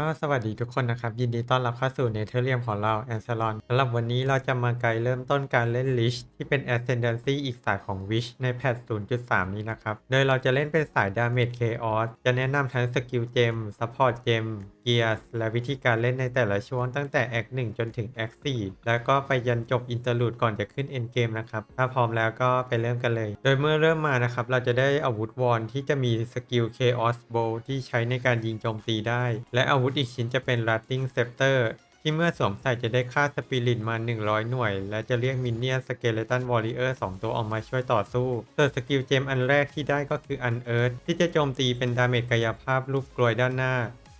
ก็สวัสดีทุกคนนะครับ ยินดีต้อนรับเข้าสู่เนเธอร์เรียมของเราแอนซลอนสำหรับวันนี้เราจะมาไกด์เริ่มต้นการเล่น Lich ที่เป็น Ascendancy อีกสายของ Wish ในแพท 0.3 นี้นะครับ โดยเราจะเล่นเป็นสาย Damage Chaos จะแนะนำทั้งสกิลเจม Support เจม Gears และวิธีการเล่นในแต่ละช่วงตั้งแต่ Act 1จนถึง Act 4แล้วก็ไปยันจบอินเตอร์ลูดก่อนจะขึ้น End Game นะครับ ถ้าพร้อมแล้วก็ไปเริ่มกันเลย โดยเมื่อเริ่มมานะครับ เราจะได้อาวุธวอนที่จะมีสกิล Chaos Bow ที่ใช้ในการยิงโจมตีได้ และอาวุธอีกชิ้นจะเป็น Ratting Scepter ที่เมื่อสวมใส่จะได้ค่าสปิริตมา 100 หน่วย และจะเรียกมินเนี่ยสเกเลตันวอริเออร์2ตัวออกมาช่วยต่อสู้ส่วนสกิลเจมอันแรกที่ได้ก็คืออันเอิร์ธที่จะโจมตีเป็นดาเมจกายภาพรูปกลวยด้านหน้า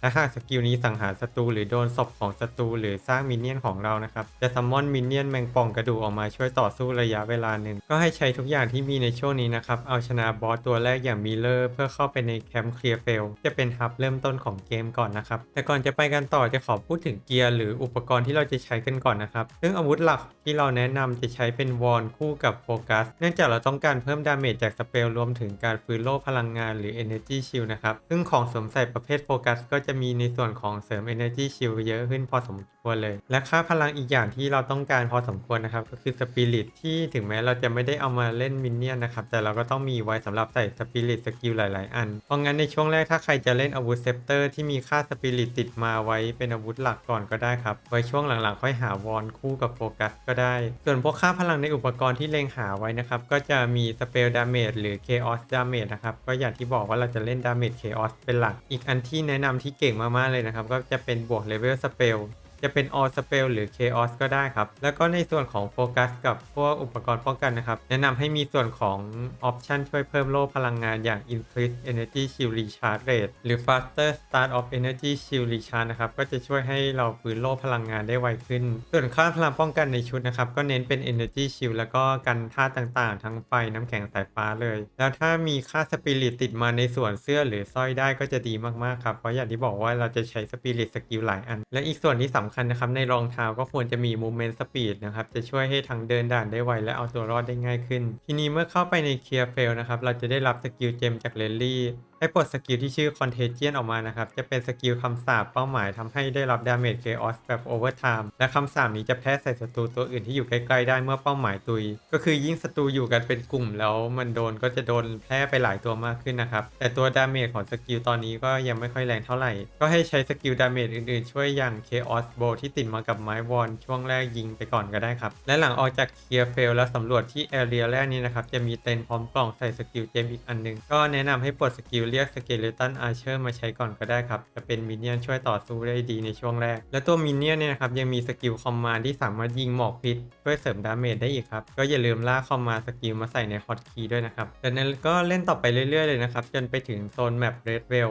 และหากสกิลนี้สังหารศัตรูหรือโดนศพของศัตรูหรือสร้างมินเนี่ยนของเรานะครับ จะซัมมอนมินเนี่ยนแมงป่องกระดูกออกมาช่วยต่อสู้ระยะเวลาหนึ่ง ก็ให้ใช้ทุกอย่างที่มีในช่วงนี้นะครับ เอาชนะบอสตัวแรกอย่างมิเลอร์เพื่อเข้าไปในแคมป์เคลียร์เฟลจะเป็นฮับเริ่มต้นของเกมก่อนนะครับ แต่ก่อนจะไปกันต่อจะขอพูดถึงเกียร์หรืออุปกรณ์ที่เราจะใช้กันก่อนนะครับ ซึ่งอาวุธหลักที่เราแนะนำจะใช้เป็นวอนคู่กับโฟกัส เนื่องจากเราต้องการเพิ่มดาเมจจากสเปลรวมถึงการฟื้นโลพลังงานหรือ Energy Shield นะครับ ซึ่งของสวมใส่ประเภทโฟกัสก็จะมีในส่วนของเสริม Energy Shield เยอะขึ้นพอสมควรเลย และค่าพลังอีกอย่างที่เราต้องการพอสมควรนะครับ ก็คือสปิริตที่ถึงแม้เราจะไม่ได้เอามาเล่นมินเนี่ยนนะครับ แต่เราก็ต้องมีไว้สำหรับใส่สปิริตสกิลหลาย ๆ อัน เพราะงั้นในช่วงแรกถ้าใครจะเล่นอาวุธเซปเตอร์ที่มีค่าสปิริตติดมาไว้เป็นอาวุธหลักก่อนก็ได้ครับไว้ช่วงหลัง ๆ ค่อยหาวอนคู่กับโฟกัสก็ได้ ส่วนพวกค่าพลังในอุปกรณ์ที่เล็งหาไว้นะครับก็จะมีสเปลดาเมจหรือ Chaos Damage นะครับก็อย่างที่บอกว่าเราจะเล่นดาเมจ Chaos เป็นหลัก อีกอันที่แนะนำที่เก่งมากๆเลยนะครับ ก็จะเป็นบวกเลเวลสเปล จะเป็น All Spell หรือ Chaos ก็ได้ครับ แล้วก็ในส่วนของโฟกัสกับพวกอุปกรณ์ป้องกันนะครับ แนะนำให้มีส่วนของ Option ช่วยเพิ่มโล่พลังงานอย่าง Increase Energy Shield Recharge Rate หรือ Faster Start of Energy Shield Recharge นะครับ ก็จะช่วยให้เราฟื้นโล่พลังงานได้ไวขึ้น ส่วนค่าพลังป้องกันในชุดนะครับ ก็เน้นเป็น Energy Shield แล้วก็กันธาตุต่างๆ ทั้งไฟน้ำแข็งสายฟ้าเลย แล้วถ้ามีค่าสปิริตติดมาในส่วนเสื้อหรือสร้อยได้ก็จะดีมากๆครับเพราะอย่างที่บอกว่าเราจะใช้สปิริตสกิลหลายอัน และอีกส่วนที่สำคัญนะครับ ในรองเท้าก็ควรจะมี Movement Speed นะครับ จะช่วยให้ทั้งเดินด่านได้ไวและเอาตัวรอดได้ง่ายขึ้น ทีนี้เมื่อเข้าไปในเคลียร์เฟลนะครับ เราจะได้รับสกิลเจมจากเลนลี่ให้ปลดสกิลที่ชื่อ Contagion ออกมานะครับ จะเป็นสกิลคำสาปเป้าหมายทำให้ได้รับดาเมจ Chaos แบบ Overtime และคำสาปนี้จะแพ้ใส่ศัตรูตัวอื่นที่อยู่ใกล้ๆได้เมื่อเป้าหมายตุย ก็คือยิ่งศัตรูอยู่กันเป็นกลุ่มแล้วมันโดนก็จะโดนแพร่ไปหลายตัวมากขึ้นนะครับ แต่ตัวดาเมจของสกิลตอนนี้ก็ยังไม่ค่อยแรงเท่าไหร่ ก็ให้ใช้สกิลดาเมจอื่นๆ ช่วยอย่าง Chaos Bow ที่ติดมากับไม้วอนช่วงแรกยิงไปก่อนก็ได้ครับ และหลังออกจากเคลียร์เฟลแล้วสำรวจที่แอเรียแรกนี้นะครับจะมีเต็นท์พร้อมกล่องใส่สกิลเจมอีกอันนึงก็แนะนำให้ปลดสกิลเรียกสเกเลตันอาร์เชอร์มาใช้ก่อนก็ได้ครับ จะเป็นมินเนี่ยนช่วยต่อสู้ได้ดีในช่วงแรก และตัวมินเนี่ยนเนี่ยนะครับยังมีสกิลคอมมานที่สามารถยิงหมอกพิษช่วยเสริมดาเมจได้อีกครับ ก็อย่าลืมลากคอมมานสกิลมาใส่ในฮอตคีย์ด้วยนะครับจากนั้นก็เล่นต่อไปเรื่อยๆเลยนะครับจนไปถึงโซนแมปเรดเวล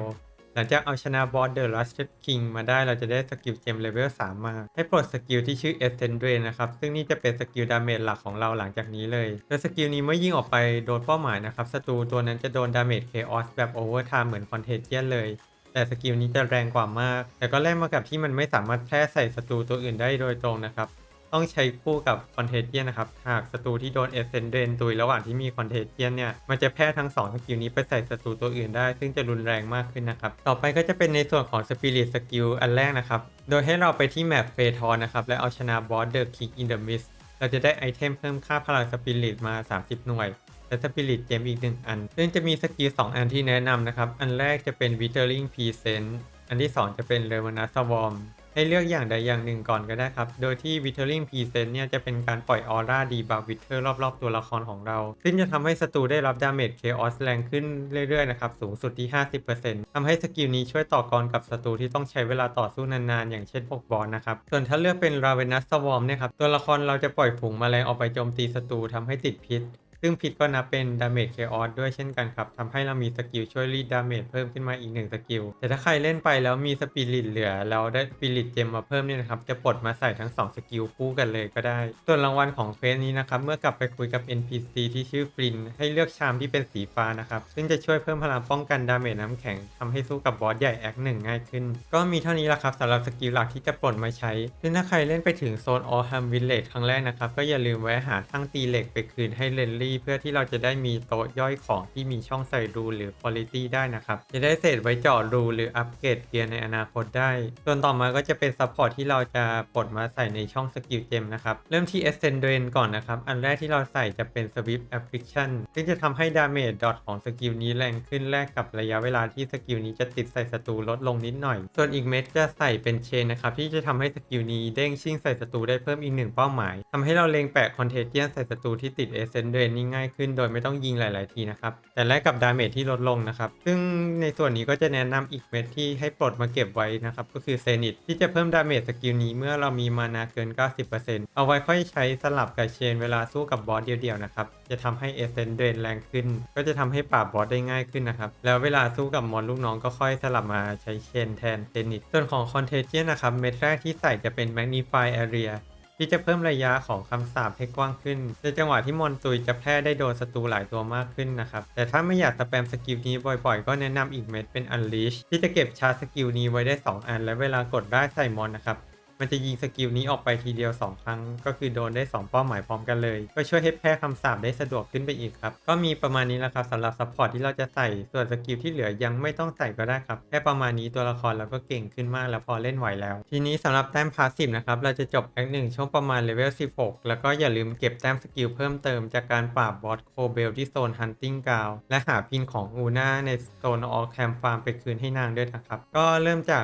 หลังจากเอาชนะบอสเดอะลัสต์คิงมาได้เราจะได้สกิลเจมเลเวล3มา ให้ปลดสกิลที่ชื่อ e s c e n d r a n นะครับ ซึ่งนี่จะเป็นสกิลดาเมจหลักของเราหลังจากนี้เลยโดยสกิลนี้เมื่อยิงออกไปโดนเป้าหมายนะครับศัตรูตัวนั้นจะโดนดาเมจ Chaos แบบ Overtime เหมือน Contagion เลยแต่สกิลนี้จะแรงกว่ามาก แต่ก็แลกมากับที่มันไม่สามารถแพร่ใส่ศัตรูตัวอื่นได้โดยตรงนะครับ ต้องใช้คู่กับคอนเทเจียนนะครับ หากศัตรูที่โดนเอเซนเดนตุยระหว่างที่มีคอนเทเจียนเนี่ย มันจะแพร่ทั้ง 2 สกิลนี้ไปใส่ศัตรูตัวอื่นได้ ซึ่งจะรุนแรงมากขึ้นนะครับ ต่อไปก็จะเป็นในส่วนของสปิริตสกิลอันแรกนะครับ โดยให้เราไปที่แมปเฟทอนนะครับ และเอาชนะบอสเดอะคิกอินเดอะมิสเราจะได้ไอเทมเพิ่มค่าพลังสปิริตมา 30 หน่วยและสปิริตเจมอีก 1 อัน ซึ่งจะมีสกิล2อันที่แนะนำนะครับ อันแรกจะเป็น Withering Present อันที่ 2 จะเป็น r e v e n a s w a r m ให้เลือกอย่างใดอย่างหนึ่งก่อนก็ได้ครับ โดยที่ Withering Present เนี่ยจะเป็นการปล่อยออร่าดีบัฟวิเทอร์รอบๆ ตัวละครของเรา ซึ่งจะทำให้ศัตรูได้รับดาเมจ Chaos แรงขึ้นเรื่อยๆนะครับ สูงสุดที่ 50%ทำให้สกิลนี้ช่วยต่อกรกับศัตรูที่ต้องใช้เวลาต่อสู้นานๆ อย่างเช่นพวกบอสนะครับ ส่วนถ้าเลือกเป็น Ravenous Swarm เนี่ยครับ ตัวละครเราจะปล่อยฝูงแมลงออกไปโจมตีศัตรูทำให้ติดพิษ ซึ่งพิษก็นับเป็นดาเมจเคออสด้วยเช่นกันครับทำให้เรามีสกิลช่วยรีดดาเมจเพิ่มขึ้นมาอีกหนึ่งสกิล แต่ถ้าใครเล่นไปแล้วมีสปิริตเหลือแล้วได้สปิริตเจมมาเพิ่มเนี่ยนะครับจะปลดมาใส่ทั้ง 2 สกิลคู่กันเลยก็ได้ ส่วนรางวัลของเฟสนี้นะครับเมื่อกลับไปคุยกับ NPC ที่ชื่อฟรินให้เลือกชามที่เป็นสีฟ้านะครับซึ่งจะช่วยเพิ่มพลังป้องกันดาเมจน้ำแข็งทำให้สู้กับบอสใหญ่แอคหนึ่งง่ายขึ้น ก็มีเท่านี้ละครับสำหรับสกิลหลักที่จะปลดมาใช้ซึ่งถ้าใครเล่นไปถึงโซนออลฮัมวิลเลจครั้งแรกนะครับก็อย่าลืมแวะหาทั้งตีเหล็กไปคืนให้เลนลีเพื่อที่เราจะได้มีโต๊ะย่อยของที่มีช่องใส่รูหรือ quality ได้นะครับ จะได้เศษไว้เจาะรูหรืออัปเกรดเกียร์ในอนาคตได้ ส่วนต่อมาก็จะเป็น support ที่เราจะปลดมาใส่ในช่องสกิลเจมนะครับ เริ่มที่ Ascendant ก่อนนะครับ อันแรกที่เราใส่จะเป็น Swift Affliction ซึ่งจะทำให้ damage dot ของสกิลนี้แรงขึ้นแลกกับระยะเวลาที่สกิลนี้จะติดใส่ศัตรูลดลงนิดหน่อย ส่วนอีกเม็ดจะใส่เป็นเชนนะครับที่จะทำให้สกิลนี้เด้งชิ่งใส่ศัตรูได้เพิ่มอีกหนึ่งเป้าหมายทำให้เราเล็งแปะคอนเทเจียนใส่ศัตรูที่ติด Ascendant นี่ง่ายขึ้นโดยไม่ต้องยิงหลาย ๆ ทีนะครับ แต่แลกกับดาเมจที่ลดลงนะครับ ซึ่งในส่วนนี้ก็จะแนะนำอีกเม็ดที่ให้ปลดมาเก็บไว้นะครับ ก็คือเซนิตที่จะเพิ่มดาเมจสกิลนี้เมื่อเรามีมานาเกิน 90%เอาไว้ค่อยใช้สลับกับเชนเวลาสู้กับบอสเดียว ๆ นะครับ จะทำให้เอเซนเดนแรงขึ้น ก็จะทำให้ปราบบอสได้ง่ายขึ้นนะครับ แล้วเวลาสู้กับมอนลูกน้องก็ค่อยสลับมาใช้เชนแทนเซนิตส่วนของคอนเทเจียนนะครับ เม็ดแรกที่ใส่จะเป็น Magnify Area ที่จะเพิ่มระยะของคำสาปให้กว้างขึ้น ในจังหวะที่มอนตุยจะแพร่ได้โดนศัตรูหลายตัวมากขึ้นนะครับ แต่ถ้าไม่อยากสแปมสกิลนี้บ่อยๆ ก็แนะนำอีกเม็ดเป็น Unleash ที่จะเก็บชาร์จสกิลนี้ไว้ได้ 2 อัน และเวลากดได้ใส่มอนนะครับ มันจะยิงสกิลนี้ออกไปทีเดียว 2 ครั้ง ก็คือโดนได้ 2 เป้าหมายพร้อมกันเลย ก็ช่วยให้แพร่คำสาปได้สะดวกขึ้นไปอีกครับ ก็มีประมาณนี้แหละครับสำหรับซัพพอร์ตที่เราจะใส่ส่วนสกิลที่เหลือยังไม่ต้องใส่ก็ได้ครับแค่ประมาณนี้ตัวละครเราก็เก่งขึ้นมากแล้วพอเล่นไหวแล้ว ทีนี้สำหรับแต้มพาสซีฟนะครับเราจะจบแอคหนึ่งช่วงประมาณเลเวล16 แล้วก็อย่าลืมเก็บแต้มสกิลเพิ่มเติมจากการปราบบอสโคเบลที่โซนฮันติงกาวและหาพินของอูน่าในโซนออลแคมฟาร์มไปคืนให้นางด้วยนะครับก็เริ่มจาก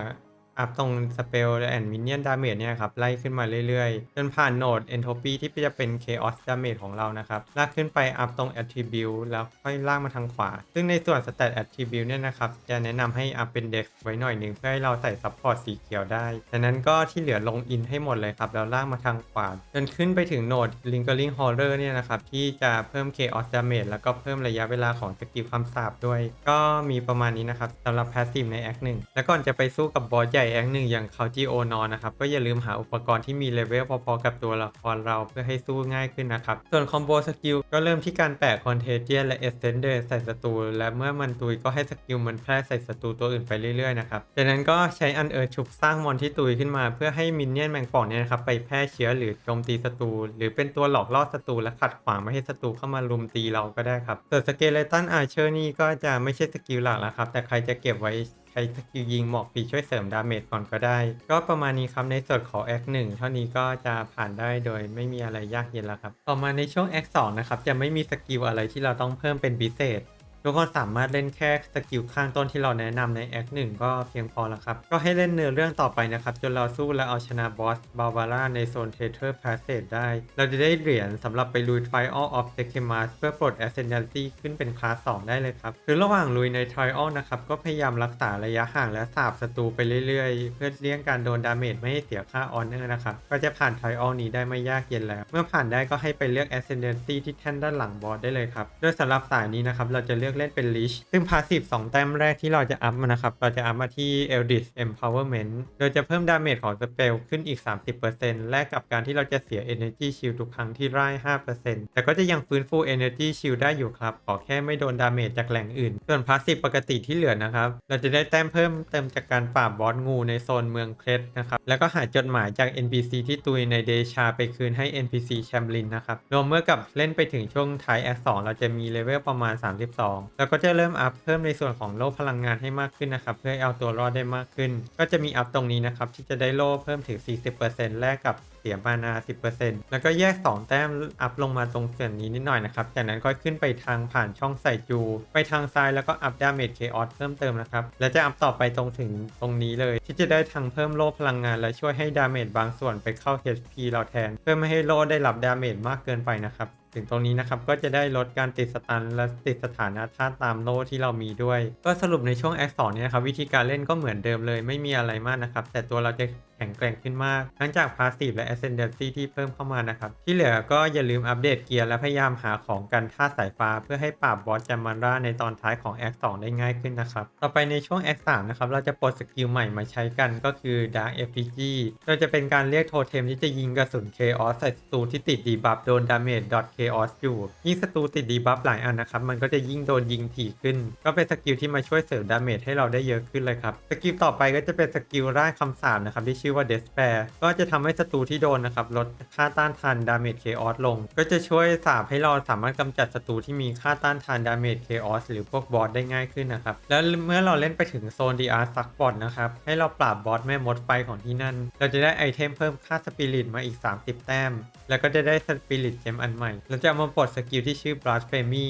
อัพตรงสเปลและแอนมินเนียนดาเมจเนี่ยครับ ไล่ขึ้นมาเรื่อยๆ จนผ่านโหนด Entropy ที่จะเป็น Chaos Damage ของเรานะครับ ลากขึ้นไปอัพตรง Attribute แล้วค่อยลากมาทางขวา ซึ่งในส่วน Stat Attribute เนี่ยนะครับ จะแนะนำให้อัพเป็น Dex ไว้หน่อยหนึ่งเพื่อให้เราใส่ Support สีเขียวได้ดังนั้นก็ที่เหลือลงอินให้หมดเลยครับ แล้วลากมาทางขวา จนขึ้นไปถึงโหนด Lingering Horror เนี่ยนะครับที่จะเพิ่ม Chaos Damage แล้วก็เพิ่มระยะเวลาของสกิลคำสาปด้วย ก็มีประมาณนี้นะครับสำหรับ Passive ใน Act 1แล้วก่อนจะไปสู้กับบอสใหญ่ Act 1อย่างเขาจีโอนอนนะครับ ก็อย่าลืมหาอุปกรณ์ที่มีเลเวลพอๆกับตัวละครเราเพื่อให้สู้ง่ายขึ้นนะครับ ส่วนคอมโบสกิลก็เริ่มที่การแปะคอนเทเจียนและเอเซนเดอร์ใส่ศัตรูและเมื่อมันตุยก็ให้สกิลมันแพร่ใส่ศัตรูตัวอื่นไปเรื่อยๆนะครับจากนั้นก็ใช้อันเอิร์ฉุบสร้างมอนที่ตุยขึ้นมา เพื่อให้มินเนี่ยนแมงป่องเนี่ยนะครับไปแพร่เชื้อหรือโจมตีศัตรูหรือเป็นตัวหลอกล่อศัตรูและขัดขวางไม่ให้ศัตรูเข้ามาลุมตีเราก็ได้ครับส่วนสเกเลตันอาร์เชอร์นี่ก็จะไม่ใช่สกิลหลักแล้วครับแต่ใครจะเก็บไว้ใช้สกิลยิงหมอกปีช่วยเสริมดาเมจก่อนก็ได้ ก็ประมาณนี้ครับในส่วนของแอคหนึ่งเท่านี้ก็จะผ่านได้โดยไม่มีอะไรยากเย็นแล้วครับ ต่อมาในช่วงแอคสองนะครับจะไม่มีสกิลอะไรที่เราต้องเพิ่มเป็นพิเศษ ทุกคนสามารถเล่นแค่สกิลข้างต้นที่เราแนะนำในแอคหนึ่งก็เพียงพอแล้วครับ ก็ให้เล่นเนื้อเรื่องต่อไปนะครับ จนเราสู้และเอาชนะบอสบา v าร่าในโซนเทเทอร์พาสเซจได้ เราจะได้เหรียญสำหรับไปลุย Trial of s e k e m a s เพื่อปลด Ascendancy ขึ้นเป็นคลาส2ได้เลยครับคือระหว่างลุยใน Trial นะครับ ก็พยายามรักษาระยะห่างและสาบศัตรูไปเรื่อยๆ เพื่อเลี่ยงการโดนดาเมจไม่ให้เสียค่าออนเนอร์นะครับก็จะผ่าน Trial นี้ได้ไม่ยากเย็นแล้ว เมื่อผ่านได้ก็ให้ไปเลือก Ascendancy ที่แท่นด้านหลังบอสได้เลยครับโดยสำหรับสายนี้นะครับเราจะเลือกเล่นเป็น Lich ซึ่งพาสซีฟ2แต้มแรกที่เราจะอัพมานะครับ เราจะอัพมาที่ Eldritch Empowerment โดยจะเพิ่มดาเมจของสเปลขึ้นอีก 30%แลกกับการที่เราจะเสีย Energy Shield ทุกครั้งที่ไร่5%แต่ก็จะยังฟื้นฟู Energy Shield ได้อยู่ครับ ขอแค่ไม่โดนดาเมจจากแหล่งอื่น ส่วนพาสซีฟปกติที่เหลือนะครับ เราจะได้แต้มเพิ่มเติมจากการปราบบอสงูในโซนเมืองเครดนะครับ แล้วก็หาจดหมายจาก NPC ที่ตุยในเดชาไปคืนให้ NPC แชมลินนะครับ รวมเมื่อกับเล่นไปถึงช่วงท้ายแอค2เราจะมีเลเวลประมาณ 32แล้วก็จะเริ่มอัพเพิ่มในส่วนของโล่พลังงานให้มากขึ้นนะครับ เพื่อเอาตัวรอดได้มากขึ้น ก็จะมีอัพตรงนี้นะครับ ที่จะได้โล่เพิ่มถึง 40%แลกกับเสียมานา 10%แล้วก็แยก 2 แต้มอัพลงมาตรงส่วนนี้นิดหน่อยนะครับ จากนั้นก็ขึ้นไปทางผ่านช่องใส่จู ไปทางซ้ายแล้วก็อัพดาเมจเคออสเพิ่มเติมนะครับ และจะอัพต่อไปตรงถึงตรงนี้เลย ที่จะได้ทั้งเพิ่มโล่พลังงาน และช่วยให้ดาเมจบางส่วนไปเข้า HP เราแทน เพื่อไม่ให้โล่ได้รับดาเมจมากเกินไปนะครับ ถึงตรงนี้นะครับก็จะได้ลดการติดสตันและติดสถานะธาตุตามโล่ที่เรามีด้วย ก็สรุปในช่วง Act 2เนี่ยนะครับวิธีการเล่นก็เหมือนเดิมเลยไม่มีอะไรมากนะครับแต่ตัวเราจะ ข็งแกร่งขึ้นมาก ทั้งจาก Passive และ Ascendancy ที่เพิ่มเข้ามานะครับ ที่เหลือก็อย่าลืมอัปเดตเกียร์และพยายามหาของกันธาสายฟ้า เพื่อให้ปราบบอสจามันราในตอนท้ายของ Act 2ได้ง่ายขึ้นนะครับ ต่อไปในช่วง Act 3นะครับเราจะปลดสกิลใหม่มาใช้กันก็คือ Dark Effigy โดยจะเป็นการเรียกโทเทมที่จะยิงกระสุน Chaos ใส่ศัตรูที่ติดดีบัฟโดน Damage Chaos อยู่ ยิ่งศัตรูติดดีบัฟหลายอันนะครับมันก็จะยิ่งโดนยิงถี่ขึ้น ก็เป็นสกิลที่มาช่วยเสริมดาเมจให้เราได้เยอะขึ้นเลยครับสกิลต่อไปก็จะเป็นสกิลร่างคำสาปนะครับที่ชื่อชื่อว่า Despair ก็จะทำให้ศัตรูที่โดนนะครับลดค่าต้านทาน Damage Chaos ลง ก็จะช่วยสาบให้เราสามารถกำจัดศัตรูที่มีค่าต้านทาน Damage Chaos หรือพวกบอสได้ง่ายขึ้นนะครับ แล้วเมื่อเราเล่นไปถึงโซน DR s u c k b o t นะครับ ให้เราปราบบอสแม่มดไฟของที่นั่น เราจะได้ไอเทมเพิ่มค่าสปิริตมาอีก 30 แต้ม แล้วก็จะได้สปิริตเจมอันใหม่ เราจะเอามาปลดสกิลที่ชื่อ Blasphemy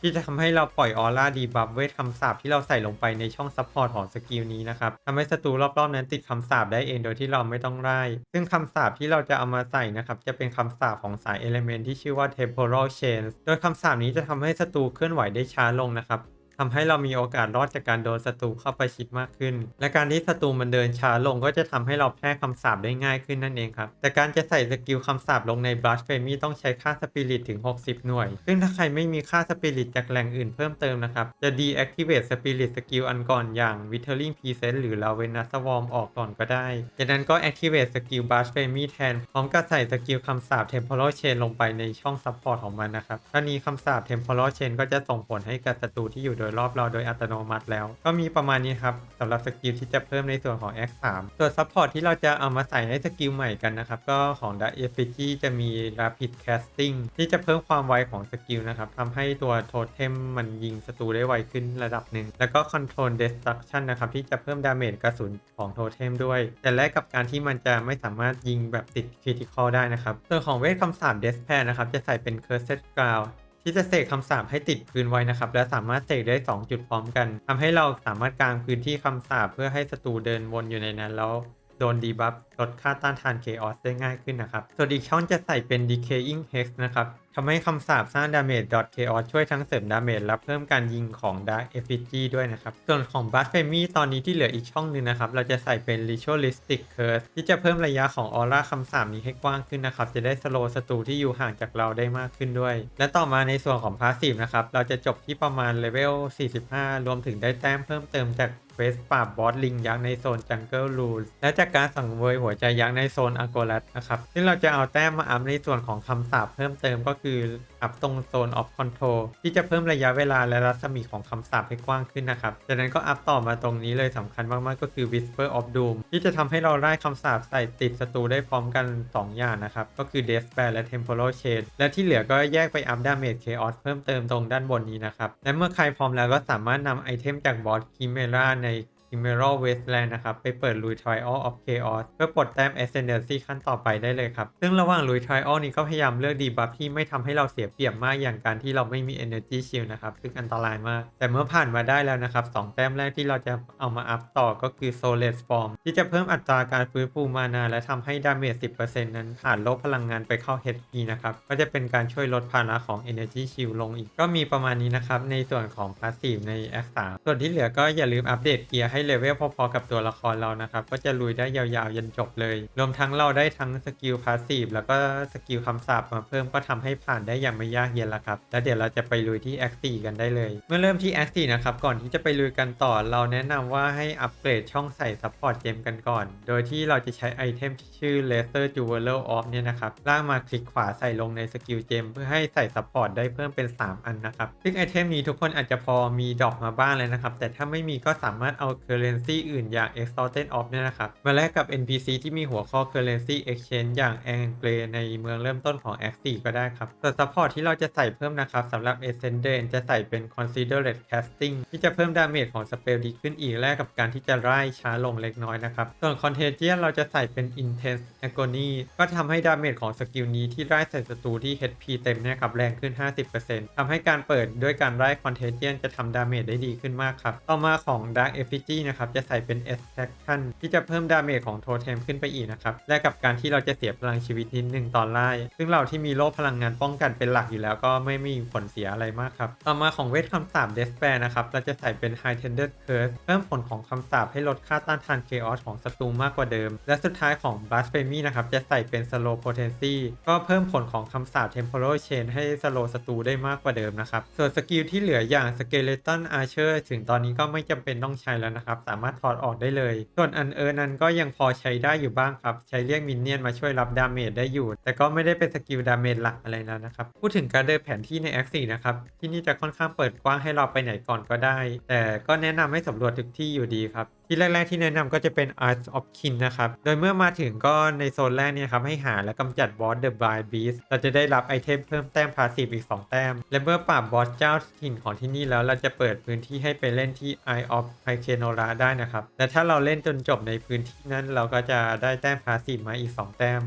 ที่จะทำให้เราปล่อยออร่าดีบัฟเวทคำสาปที่เราใส่ลงไปในช่องซัพพอร์ตของสกิลนี้นะครับทำให้ศัตรูรอบๆนั้นติดคำสาปได้เองโดยที่เราไม่ต้องไล่ซึ่งคำสาปที่เราจะเอามาใส่นะครับจะเป็นคำสาปของสายเอลเมนที่ชื่อว่า temporal chains โดยคำสาปนี้จะทำให้ศัตรูเคลื่อนไหวได้ช้าลงนะครับ ทำให้เรามีโอกาสรอดจากการโดนศัตรูเข้าไปชิดมากขึ้น และการที่ศัตรูมันเดินช้าลงก็จะทำให้เราแพร่คำสาปได้ง่ายขึ้นนั่นเองครับ แต่การจะใส่สกิลคำสาปลงใน Brush f a m y ต้องใช้ค่าสปิริตถึง 60 หน่วย ซึ่งถ้าใครไม่มีค่าสปิริตจากแหล่งอื่นเพิ่มเติมนะครับ จะ deactivate สปิริตสกิลอันก่อนอย่าง Withering Presence หรือ Ravenous Swarm ออกก่อนก็ได้ จากนั้นก็ activate สกิล Brush f a m y แทนพร้อมกับใส่สกิลคำสาป Temporal Chain ลงไปในช่อง support ของมันนะครับท่านี้คำสาป Temporal Chain ก็จะส่งผลให้กับศัตรูที่อยู่โดยรอบเราโดยอัตโนมัติแล้ว ก็มีประมาณนี้ครับสำหรับสกิลที่จะเพิ่มในส่วนของ X3 ส่วน Support ที่เราจะเอามาใส่ในสกิลใหม่กันนะครับ ก็ของ d a Effigy จะมี Rapid Casting ที่จะเพิ่มความไวของสกิลนะครับทำให้ตัวโทเทมมันยิงศัตรูได้ไวขึ้นระดับหนึ่ง แล้วก็ Control Destruction นะครับที่จะเพิ่มดาเมจกระสุนของโทเทมด้วย แต่แลกกับการที่มันจะไม่สามารถยิงแบบติด Critical ได้นะครับส่วนของเวทคำสาป Despair นะครับจะใส่เป็น Cursed Ground ที่จะเสกคำสาปให้ติดพื้นไว้นะครับ และสามารถเสกได้ 2 จุดพร้อมกันทำให้เราสามารถกางพื้นที่คำสาปเพื่อให้ศัตรูเดินวนอยู่ในนั้นแล้ว โดนดีบัฟลดค่าต้านทาน Chaos ได้ง่ายขึ้นนะครับ ส่วนอีกช่องจะใส่เป็น Decaying Hex นะครับทำให้คำสาปสร้าง Damage Dot Chaos ช่วยทั้งเสริม Damage และเพิ่มการยิงของ Dark Effigy ด้วยนะครับ ส่วนของ b l a s p h e m y ตอนนี้ที่เหลืออีกช่องหนึงนะครับ เราจะใส่เป็น Ritualistic Curse ที่จะเพิ่มระยะของออร่าคำสาปนี้ให้กว้างขึ้นนะครับ จะได้สโลศัตรูที่อยู่ห่างจากเราได้มากขึ้นด้วย และต่อมาในส่วนของ Passive นะครับ เราจะจบที่ประมาณเลเวล 45 รวมถึงได้แต้มเพิ่มเติมจาก ควสปราบบอสลิงยักษ์ในโซน Jungle Rules และจากการสังเวยหัวใจยักษ์ในโซน a g o r a t นะครับซึ่งเราจะเอาแต้มมาอัพในส่วนของคำสาปเพิ่มเติมก็คืออัพตรงโซน of control ที่จะเพิ่มระยะเวลาและรัศมีของคำสาปให้กว้างขึ้นนะครับจากนั้นก็อัพต่อมาตรงนี้เลยสำคัญมากๆก็คือ Whisper of Doom ที่จะทำให้เราได้คำสาปใส่ติดศัตรูได้พร้อมกัน 2 อย่างนะครับก็คือ Despair และ Temporal Chain และที่เหลือก็แยกไปอัพ Damage Chaos เพิ่มเติมตรงด้านบนนี้นะครับและเมื่อใครพร้อมแล้วก็สามารถนำไอเทมจากบอส Chimera ใน baik Emerald Wasteland นะครับ ไปเปิด Louis Trial of Chaos เพื่อปลดแต้ม Ascendancy ขั้นต่อไปได้เลยครับ ซึ่งระหว่าง Louis Trial นี้ก็พยายามเลือกดีบัฟที่ไม่ทำให้เราเสียเปรียบมากอย่างการที่เราไม่มี Energy Shield นะครับ ซึ่งอันตรายมาก แต่เมื่อผ่านมาได้แล้วนะครับ 2 แต้มแรกที่เราจะเอามาอัพต่อก็คือ Soulless Form ที่จะเพิ่มอัตราการฟื้นฟูมานาและทำให้ดาเมจ 10%นั้นผ่านลบพลังงานไปเข้า HP นะครับ ก็จะเป็นการช่วยลดภาระของ Energy Shield ลงอีก ก็มีประมาณนี้นะครับในส่วนของ Passive ใน X3 ส่วนที่เหลือก็อย่าลืมอัปเดตเกียร์ให้เลเวลพอๆกับตัวละครเรานะครับ ก็จะลุยได้ยาวๆ ยันจบเลย รวมทั้งเราได้ทั้งสกิลพาสซีฟแล้วก็สกิลคำสาปมาเพิ่มก็ทำให้ผ่านได้อย่างไม่ยากเย็นละครับ แล้วเดี๋ยวเราจะไปลุยที่ X4 กันได้เลย เมื่อเริ่มที่ X4 นะครับ ก่อนที่จะไปลุยกันต่อ เราแนะนำว่าให้อัปเกรดช่องใส่ซัพพอร์ตเจมกันก่อน โดยที่เราจะใช้ไอเทมที่ชื่อ Laser Jeweler of เนี่ยนะครับลากมาคลิกขวาใส่ลงในสกิลเจมเพื่อให้ใส่ซัพพอร์ตได้เพิ่มเป็น 3 อันนะครับ ซึ่งไอเทมนี้ทุกคนอาจจะพอมีดอกมาบ้างเลยนะครับ แต่ถ้าไม่มีก็สามารถเอา Currency อื่นอย่าง Exalted of เนี่ยนะครับมาแลกกับ NPC ที่มีหัวข้อ Currency Exchange อย่าง Angle ในเมืองเริ่มต้นของ X4 ก็ได้ครับส่วน Support ที่เราจะใส่เพิ่มนะครับสำหรับ Ascendant จะใส่เป็น Considerate Casting ที่จะเพิ่มดาเมจของสเปลดีขึ้นอีกแลกกับการที่จะไล่ช้าลงเล็กน้อยนะครับส่วน Contagion เราจะใส่เป็น Intense Agony ก็ทำให้ดาเมจของสกิลนี้ที่ไล่ใส่ศัตรูที่ HP เต็มเนี่ยครับแรงขึ้น 50%ทำให้การเปิดด้วยการไล่ Contagion จะทำดาเมจได้ดีขึ้นมากครับต่อมาของ Dark Effigy นะครับจะใส่เป็น Extraction ที่จะเพิ่มดาเมจของโทเทมขึ้นไปอีกนะครับและกับการที่เราจะเสียพลังชีวิตนิดหนึ่งตอนไล่ ซึ่งเราที่มีโล่พลังงานป้องกันเป็นหลักอยู่แล้วก็ไม่มีผลเสียอะไรมากครับต่อมาของเวทคำสาป Despair นะครับเราจะใส่เป็น High Tended Curse เพิ่มผลของคำสาปให้ลดค่าต้านทาน Chaos ของศัตรูมากกว่าเดิม และสุดท้ายของ Blasphemy นะครับจะใส่เป็น Slow Potency ก็เพิ่มผลของคำสาป Temporal Chain ให้ slow ศัตรูได้มากกว่าเดิมนะครับส่วนสกิลที่เหลืออย่าง Skeleton Archer ถึงตอนนี้ก็ไม่จำเป็นต้องใช้แล้วนะครับสามารถถอดออกได้เลย ส่วนอันเออนั้นก็ยังพอใช้ได้อยู่บ้างครับ ใช้เรียกมินเนี่ยนมาช่วยรับดาเมจได้อยู่ แต่ก็ไม่ได้เป็นสกิลดาเมจหลักอะไรแล้วนะครับ พูดถึงการเดินแผนที่ในแอคซี่นะครับ ที่นี่จะค่อนข้างเปิดกว้างให้เราไปไหนก่อนก็ได้ แต่ก็แนะนำให้สำรวจทุกที่อยู่ดีครับ ที่แรก ๆ ที่แนะนำก็จะเป็น Art of Kin นะครับ โดยเมื่อมาถึงก็ในโซนแรกเนี่ยครับให้หาและกำจัดบอส The Blind Beast เราจะได้รับไอเทมเพิ่มแต้มพาสซีฟอีก 2 แต้ม และเมื่อปราบบอสเจ้าถิ่นของที่นี่แล้วเราจะเปิดพื้นที่ให้ไปเล่นที่ Eye of p y k e n o r a ได้นะครับ และถ้าเราเล่นจนจบในพื้นที่นั้นเราก็จะได้แต้มพาสซีฟมาอีก 2 แต้ม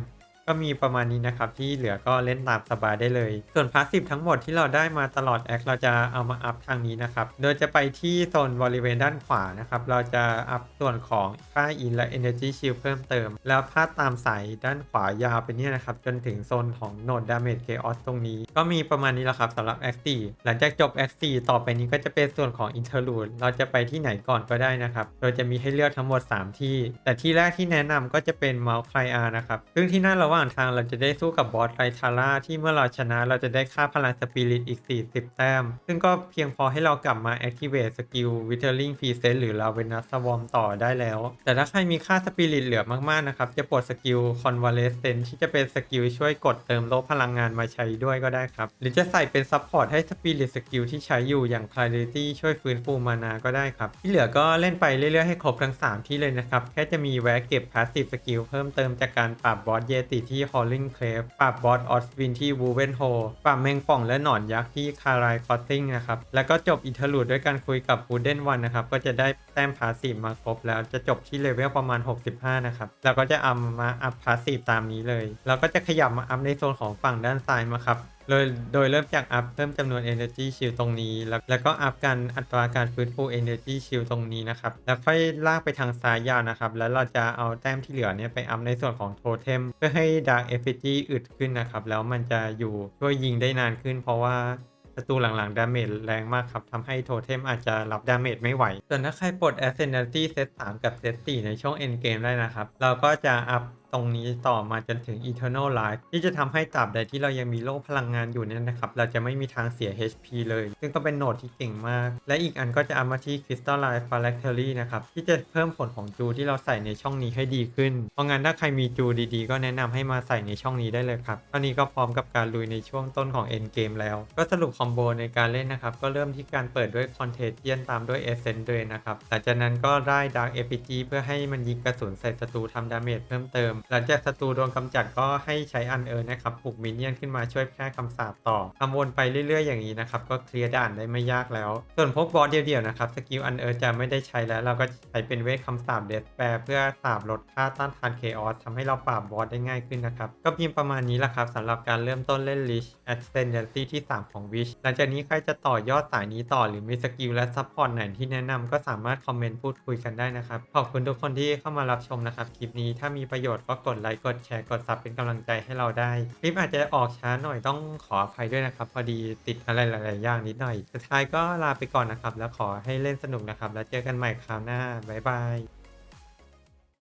ก็มีประมาณนี้นะครับ ที่เหลือก็เล่นตามสบายได้เลย ส่วนพาสซีฟทั้งหมดที่เราได้มาตลอดแอคเราจะเอามาอัพทางนี้นะครับ โดยจะไปที่โซนบริเวณด้านขวานะครับ เราจะอัพส่วนของค่าอินและ Energy Shield เพิ่มเติม แล้วพาดตามสายด้านขวายาวไปเนี่ยนะครับ จนถึงโซนของโนด Damage Chaos ตรงนี้ ก็มีประมาณนี้แหละครับสำหรับ Act 4หลังจากจบ Act 4ต่อไปนี้ก็จะเป็นส่วนของ Interlude เราจะไปที่ไหนก่อนก็ได้นะครับ โดยจะมีให้เลือกทั้งหมด 3 ที่ แต่ที่แรกที่แนะนำก็จะเป็น Mount c l y a นะครับซึ่งที่นั่นระหว่างทางเราจะได้สู้กับบอสไรทาร่าที่เมื่อเราชนะเราจะได้ค่าพลังสปิริตอีก 40 แต้ม ซึ่งก็เพียงพอให้เรากลับมา Activate สกิล Withering Presence หรือ Ravenous Swarm ต่อได้แล้ว แต่ถ้าใครมีค่าสปิริตเหลือมากๆนะครับ จะปลดสกิล Convalescence ที่จะเป็นสกิลช่วยกดเติมโลพลังงานมาใช้ด้วยก็ได้ครับ หรือจะใส่เป็นซัพพอร์ตให้สปิริตสกิลที่ใช้อยู่อย่าง Clarity ช่วยฟื้นฟูมานาก็ได้ครับ ที่เหลือก็เล่นไปเรื่อยๆให้ครบทั้ง 3 ที่เลยนะครับแค่จะมีแวะเก็บ Passive Skill เพิ่มเติมจากการปรับบอสเยติที่ Howling Cave ปรับบอสออสวินที่ w o เวนโฮปรับแมงป่องและหนอนยักษ์ที่คารายคอตติ้งนะครับ แล้วก็จบอินเทอร์ลูดด้วยการคุยกับบูเดนวันนะครับ ก็จะได้แต้มพาสีมาครบแล้วจะจบที่เลเวลประมาณ 65 นะครับ แล้วก็จะเอามาอัพพาสีตามนี้เลย แล้วก็จะขยับมาอัพในโซนของฝั่งด้านซ้ายมาครับ โดยโดยเริ่มจากอัพเพิ่มจำนวน Energy Shield ตรงนี้ แล้วแล้วก็อัพการอัตราการฟื้นฟู Energy Shield ตรงนี้นะครับ แล้วค่อยลากไปทางซ้ายยาวนะครับ แล้วเราจะเอาแต้มที่เหลือเนี่ยไปอัพในส่วนของโทเทมเพื่อให้ Dark Effigy อึดขึ้นนะครับ แล้วมันจะอยู่ช่วยยิงได้นานขึ้น เพราะว่าศัตรูหลังๆดาเมจแรงมากครับทำให้โทเทมอาจจะรับดาเมจไม่ไหว ส่วนถ้าใครปลด Ascendancy เซต3กับเซต4ในช่วง End Game ได้นะครับ เราก็จะอัพ ตรงนี้ต่อมาจนถึง Eternal Life ที่จะทำให้ตราบใดที่เรายังมีโล่พลังงานอยู่เนี่ยนะครับ เราจะไม่มีทางเสีย HP เลย ซึ่งก็เป็นโหนดที่เก่งมาก และอีกอันก็จะเอามาที่ Crystalline Phylactery นะครับ ที่จะเพิ่มผลของจูที่เราใส่ในช่องนี้ให้ดีขึ้น เพราะงั้นถ้าใครมีจูดีๆ ก็แนะนำให้มาใส่ในช่องนี้ได้เลยครับตอนนี้ก็พร้อมกับการลุยในช่วงต้นของ End Game แล้ว ก็สรุปคอมโบในการเล่นนะครับก็เริ่มที่การเปิดด้วย Contagion ตามด้วย Essence Drain นะครับหลังจากนั้นก็ได้ Dark Effigy เพื่อให้มันยิงกระสุนใส่ศัตรูทำดาเมจเพิ่มเติมหลังจากศัตรูโดนกำจัดก็ให้ใช้อันเอิร์นะครับปลุกมินเนี่ยนขึ้นมาช่วยแพร่คำสาปต่อทำวนไปเรื่อยๆอย่างนี้นะครับก็เคลียร์ด่านได้ไม่ยากแล้ว ส่วนพวกบอสเดียวๆนะครับสกิลอันเอิร์จะไม่ได้ใช้แล้ว เราก็ใช้เป็นเวทคำสาปเดสแปรเพื่อสาบลดค่าต้านทานเคออสทำให้เราปราบบอสได้ง่ายขึ้นนะครับก็มีประมาณนี้แหละครับสำหรับการเริ่มต้นเล่น Lich Ascendancy ที่ 3 ของ Wish หลังจากนี้ใครจะต่อยอดสายนี้ต่อหรือมีสกิลและซัพพอร์ตไหนที่แนะนำก็สามารถคอมเมนต์พูดคุยกันได้นะครับขอบคุณทุกคนที่เข้ามารับชมนะครับคลิปนี้ถ้ามีประโยชน์ก็กดไลค์กดแชร์กดซับเป็นกำลังใจให้เราได้คลิปอาจจะออกช้าหน่อยต้องขออภัยด้วยนะครับ พอดีติดอะไรหลาย ๆ อย่างนิดหน่อย สุดท้ายก็ลาไปก่อนนะครับ แล้วขอให้เล่นสนุกนะครับ แล้วเจอกันใหม่คราวหน้าบ๊ายบาย